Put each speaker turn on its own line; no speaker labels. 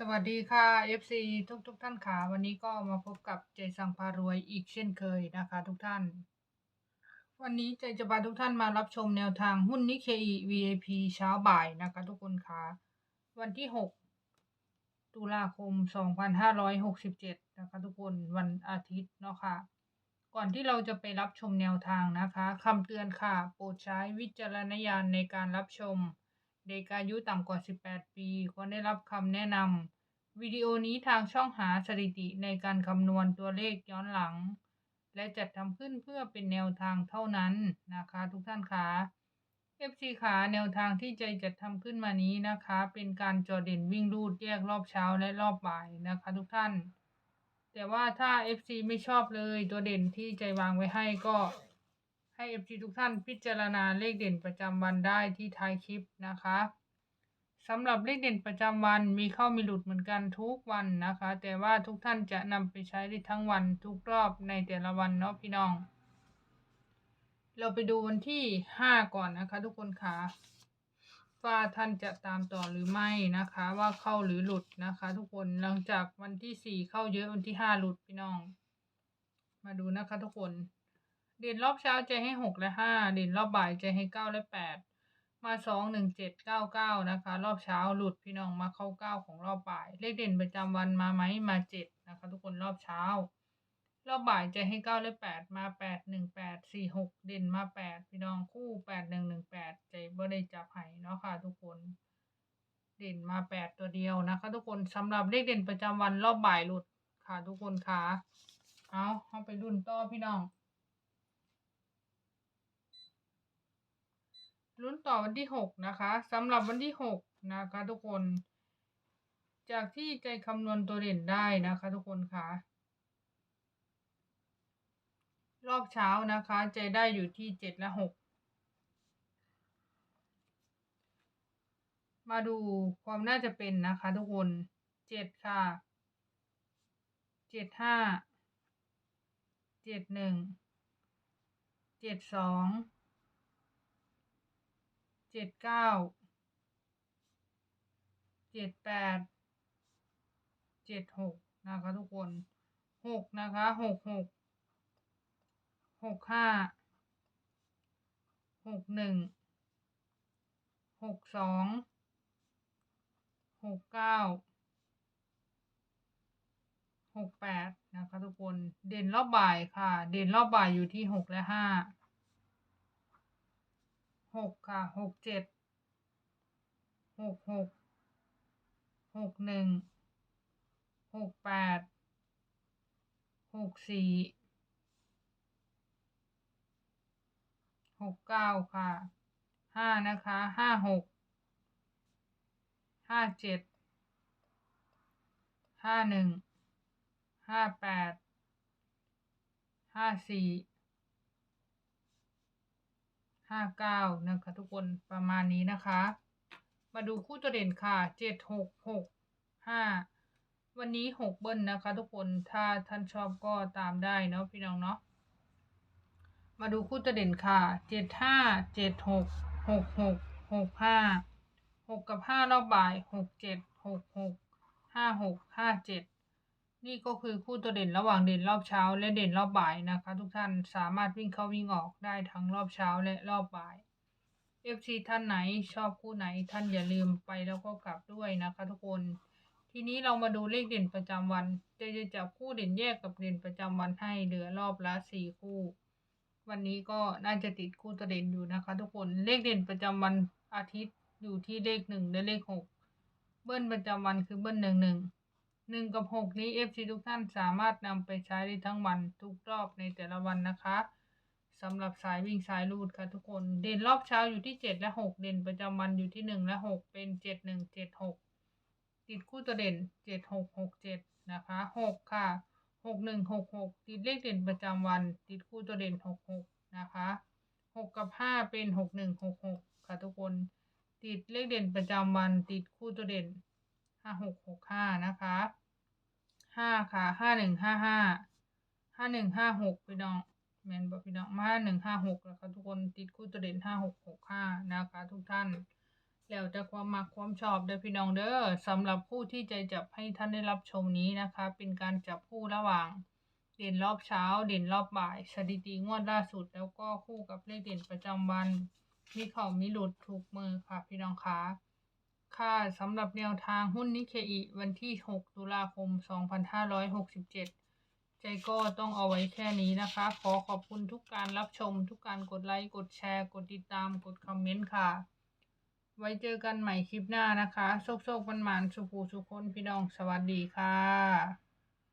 สวัสดีค่ะ FC ทุกทุกๆท่านค่ะวันนี้ก็มาพบกับใจสังพารวยอีกเช่นเคยนะคะ ทุกท่าน วันนี้ใจจะพาทุกท่านมารับชมแนวทางหุ้นนิเคอี VIP เช้าบ่ายนะคะ ทุกคนค่ะวันที่ 6 ตุลาคม 2567 นะคะ ทุกคนวันอาทิตย์เนาะค่ะ ก่อนที่เราจะไปรับชมแนวทางนะคะคำเตือนค่ะ โปรดใช้วิจารณญาณในการรับชม เด็กอายุต่ำกว่า 18 ปี ควรได้รับคำแนะนำวิดีโอนี้ทางช่องหาสถิติในการคำนวณตัวเลขย้อนหลัง และจัดทำขึ้นเพื่อเป็นแนวทางเท่านั้นนะคะทุกท่านคะ FC ขาแนวทางที่ใจจัดทำขึ้นมานี้นะคะ เป็นการจอเด่นวิ่งรูดแยกรอบเช้าและรอบบ่ายนะคะ ทุกท่าน แต่ว่าถ้า FC ไม่ชอบเลยตัวเด่นที่ใจวางไว้ให้ก็ ให้ FC ทุกท่านพิจารณาเลขเด่นประจำวันได้ที่ท้ายคลิปนะคะสำหรับเลขเด่นประจำวันมีเข้ามีหลุดเหมือนกันทุกวันนะคะ แต่ว่าทุกท่านจะนำไปใช้ได้ทั้งวันทุกรอบในแต่ละวันเนาะพี่น้อง เราไปดูวันที่ 5 ก่อนนะคะ ทุกคนค่ะว่าท่านจะตามต่อหรือไม่นะคะ ว่าเข้าหรือหลุดนะคะ ทุกคนหลังจากวันที่ 4 เข้าเยอะวันที่ 5 หลุดพี่น้อง มาดูนะคะทุกคน เด่นรอบเช้าจะให้หกและห้าเด่นรอบบ่ายจะให้เก้าและแปดมาสองหนึ่งเจ็ดเก้าเก้านะคะ รอบเช้าหลุดพี่น้องมาเข้าเก้าของรอบบ่าย เลขเด่นประจำวันมาไหมมาเจ็ดนะคะ ทุกคนรอบเช้า รอบบ่ายจะให้เก้าและแปดมาแปดหนึ่งแปดสี่หกเด่นมาแปดพี่น้องคู่แปดหนึ่งหนึ่งแปดใจบ่ได้จับไห้เนาะค่ะ ทุกคนเด่นมาแปดตัวเดียวนะคะ ทุกคนสำหรับเลขเด่นประจำวันรอบบ่ายหลุดค่ะ ทุกคนค่ะเอาเอาไปรุ่นต่อพี่น้อง ลุ้นต่อวันที่หกนะคะสำหรับวันที่หกนะคะทุกคน จากที่ใจคำนวณตัวเด่นได้นะคะทุกคนค่ะ รอบเช้านะคะ ใจได้อยู่ที่เจ็ดและหกมาดูความน่าจะเป็นนะคะทุกคนเจ็ดค่ะเจ็ดห้าเจ็ดหนึ่งเจ็ดสอง จ็ดเก้าเจ็ดแปดเจ็ดหกนะคะทุกคนหกนะคะหกหกหกห้าหกหนึ่งหกสองหกเก้าหกแปดนะคะทุกคนเด่นรอบบ่ายค่ะ เด่นรอบบ่ายอยู่ที่หกและห้า หกค่ะหกเจ็ดหกหกหกหนึ่งหกแปดหกสี่หกเก้าค่ะห้านะคะห้าหกห้าเจ็ดห้าหนึ่งห้าแปดห้าสี่ ห้าเก้านะคะทุกคนประมาณนี้นะคะ มาดูคู่ตัวเด่นค่ะเจ็ดหกหกห้าวันนี้หกเบิ้ลนะคะ ทุกคนถ้าท่านชอบก็ตามได้เนาะพี่น้องเนาะมาดูคู่ตัวเด่นค่ะเจ็ดห้าเจ็ดหกหกหกหกห้าหกกับห้ารอบบ่ายหกเจ็ดหกหกห้าหกห้าเจ็ด นี่ก็คือคู่ตัวเด่นระหว่างเด่นรอบเช้า และเด่นรอบบ่ายนะคะ ทุกท่านสามารถวิ่งเข้าวิ่งออกได้ทั้งรอบเช้าและรอบบ่าย FC ท่านไหนชอบคู่ไหนท่านอย่าลืมไปแล้วก็กลับด้วยนะคะทุกคน ทีนี้เรามาดูเลขเด่นประจำวัน จะจะจับคู่เด่นแยกกับเด่นประจำวันให้เหลือรอบละสี่คู่ วันนี้ก็น่าจะติดคู่ตัวเด่นอยู่นะคะ ทุกคนเลขเด่นประจำวันอาทิตย์อยู่ที่เลขหนึ่งและเลขหกเบิ้ลประจำวันคือเบิ้ลหนึ่งหนึ่ง หนึ่งกับหกนี้ FC ทุกท่านสามารถนำไปใช้ได้ทั้งวันทุกรอบในแต่ละวันนะคะสำหรับสายวิ่งสายรูดค่ะทุกคน เด่นรอบเช้าอยู่ที่เจ็ดและหกเด่นประจำวันอยู่ที่หนึ่งและหกเป็นเจ็ดหนึ่งเจ็ดหกติดคู่ตัวเด่นเจ็ดหกหกเจ็ดนะคะหกค่ะหกหนึ่งหกหกติดเลขเด่นประจำวัน ติดคู่ตัวเด่นหกหกนะคะหกกับห้าเป็นหกหนึ่งหกหกค่ะทุกคน ติดเลขเด่นประจำวัน ติดคู่ตัวเด่น ห้าหกหกห้านะคะห้าค่ะห้าหนึ่งห้าห้าห้าหนึ่งห้าหกพี่น้องแมนบอกพี่น้องมาห้าหนึ่งห้าหกแล้วค่ะทุกคนติดคู่ตัวเด่นห้าหกหกห้านะคะ ทุกท่านแล้วแต่ความมักความชอบเด้อพี่น้องเด้อสำหรับผู้ที่ใจจับให้ท่านได้รับชมนี้นะคะ เป็นการจับคู่ระหว่าง เด่นรอบเช้า เด่นรอบบ่าย สถิติงวดล่าสุด แล้วก็คู่กับเลขเด่นประจำวัน มีเขามีหลุดถูกมือค่ะพี่น้องคะ ค่ะสำหรับแนวทางหุ้นนิเคอิวันที่ 6 ตุลาคม 2567 ใจก็ต้องเอาไว้แค่นี้นะคะ ขอขอบคุณทุกการรับชม ทุกการกดไลค์ กดแชร์ กดติดตาม กดคอมเมนต์ค่ะ ไว้เจอกันใหม่คลิปหน้านะคะ โชคโชคมันมันสุขูสุขคนพี่น้อง สวัสดีค่ะ